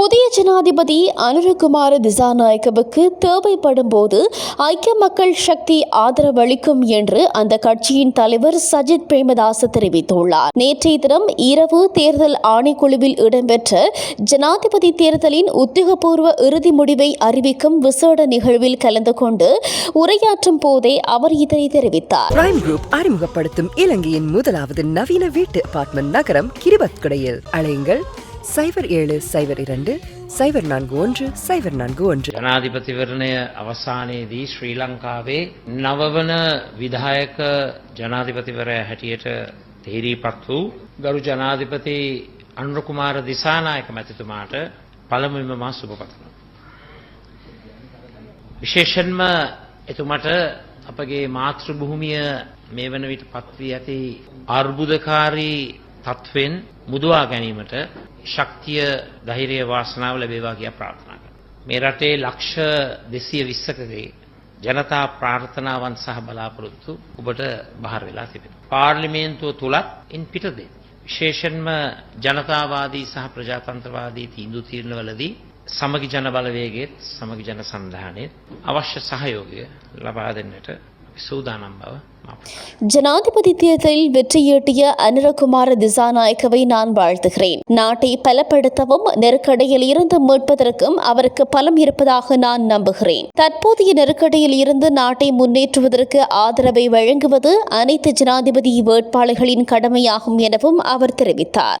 புதிய ஜனாதிபதி அனுரகுமார திசாநாயக்கவுக்கு தேவைப்படும் போது ஐக்கிய மக்கள் சக்தி ஆதரவளிக்கும் என்று அந்த கட்சியின் தலைவர் சஜித் பிரேமதாச தெரிவித்துள்ளார். நேற்றைய தினம் இரவு தேர்தல் ஆணைக்குழுவில் இடம்பெற்ற ஜனாதிபதி தேர்தலின் உத்தியோகபூர்வ இறுதி முடிவை அறிவிக்கும் விசேட நிகழ்வில் கலந்து கொண்டு உரையாற்றும் போதே அவர் இதனை தெரிவித்தார். பிரைம் குரூப் அறிமுகப்படுத்தும் இலங்கையின் முதலாவது நவீன வீட்டு அபார்ட்மெண்ட் நகரம் கிரிபத்குடையில். அழையுங்கள் சைபர் ஏழு சைபர் இரண்டு சைபர் நான்கு ஒன்று சைபர் நான்கு ஒன்று ජනාධිපතිවරණය අවසානයේදී ශ්‍රී ලංකාවේ නවවන විදායක ජනාධිපතිවරය හැටියට තේරීපත් වූ ගරු ජනාධිපති අනුරකුමාර දිසානායක මැතිතුමාට පළමුවෙන්ම මා සුභ පතනවා. විශේෂෙන්ම එතුමට අපගේ මාතෘ භූමිය මේ වන විට පත්වී ඇති අර්බුදකාරී තත්ත්වෙන් මුදවා ගැනීමට ශක්තිය ධෛර්ය වාසනාව ලැබේවා කියා ප්‍රාර්ථනා කරනවා. මේ රටේ ලක්ෂ 220කගේ ජනතා ප්‍රාර්ථනාවන් සහ බලාපොරොත්තු ඔබට බහර වෙලා තිබෙනවා. පාර්ලිමේන්තුව තුලත් ඉන් පිටදී විශේෂයෙන්ම ජනතාවාදී සහ ප්‍රජාතන්ත්‍රවාදී තීන්දුව తీරනවලදී සමගි ජන බලවේගයේත් සමගි ජන සන්ධානයේත් අවශ්‍ය සහයෝගය ලබා දෙන්නට ஜனாதிபதி தேர்தலில் வெற்றியீட்டிய அனுரகுமார திசாநாயக்கவை நான் வாழ்த்துகிறேன். நாட்டை பலப்படுத்தவும் நெருக்கடியில் இருந்து மீட்பதற்கும் அவருக்கு பலம் இருப்பதாக நான் நம்புகிறேன். தற்போதைய நெருக்கடியில் இருந்து நாட்டை முன்னேற்றுவதற்கு ஆதரவை வழங்குவது அனைத்து ஜனாதிபதி வேட்பாளர்களின் கடமையாகும் எனவும் அவர் தெரிவித்தார்.